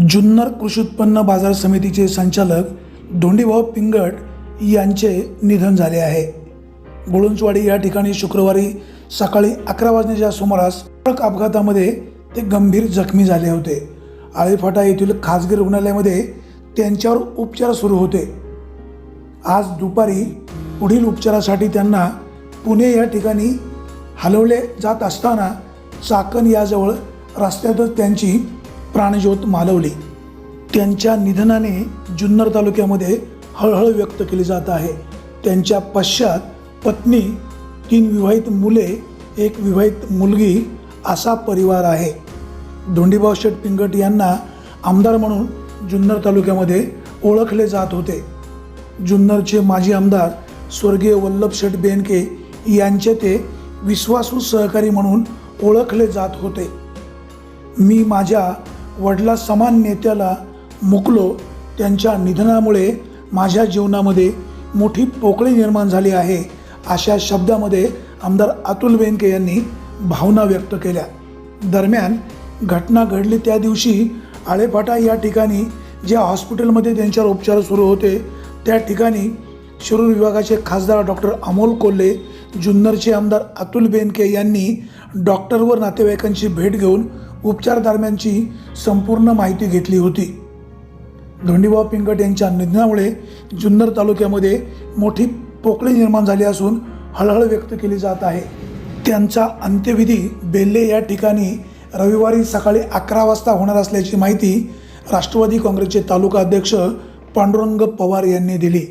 जुन्नर कृषी उत्पन्न बाजार समितीचे संचालक धोंडीभाऊ पिंगट यांचे निधन झाले आहे. गुळुंचवाडी या ठिकाणी शुक्रवारी सकाळी अकरा वाजण्याच्या सुमारास ट्रक अपघातामध्ये ते गंभीर जखमी झाले होते. आळेफाटा येथील खाजगी रुग्णालयामध्ये त्यांच्यावर उपचार सुरू होते. आज दुपारी पुढील उपचारासाठी त्यांना पुणे या ठिकाणी हलवले जात असताना चाकण याजवळ रस्त्यातच त्यांची प्राणज्योत मालवली त्यांच्या निधनाने जुन्नर तालुक्यामध्ये हळहळ व्यक्त केली जात आहे. त्यांच्या पश्चात पत्नी तीन विवाहित मुले एक विवाहित मुलगी असा परिवार आहे. धोंडीभाऊ शेठ पिंगट यांना आमदार म्हणून जुन्नर तालुक्यामध्ये ओळखले जात होते. जुन्नरचे माजी आमदार स्वर्गीय वल्लभ शेठ बेनके यांचे ते विश्वासू सहकारी म्हणून ओळखले जात होते. मी माझ्या वडला समान नेत्याला मुकलो त्यांच्या निधनामुळे माझ्या जीवनामध्ये मोठी पोकळी निर्माण झाली आहे अशा शब्दामध्ये आमदार अतुल बेनके यांनी भावना व्यक्त केल्या. दरम्यान घटना घडली त्या दिवशी आळेफाटा या ठिकाणी ज्या हॉस्पिटलमध्ये त्यांच्यावर उपचार सुरू होते त्या ठिकाणी शिरूर विभागाचे खासदार डॉक्टर अमोल कोल्हे जुन्नरचे आमदार अतुल बेनके यांनी डॉक्टर व नातेवाईकांची भेट घेऊन उपचार दरम्यानची संपूर्ण माहिती घेतली होती. धोंडीभाऊ पिंगट यांच्या निधनामुळे जुन्नर तालुक्यामध्ये मोठी पोकळी निर्माण झाली असून हळहळ व्यक्त केली जात आहे. त्यांचा अंत्यविधी बेल्ले या ठिकाणी रविवारी सकाळी अकरा वाजता होणार असल्याची माहिती राष्ट्रवादी काँग्रेसचे तालुका अध्यक्ष पांडुरंग पवार यांनी दिली.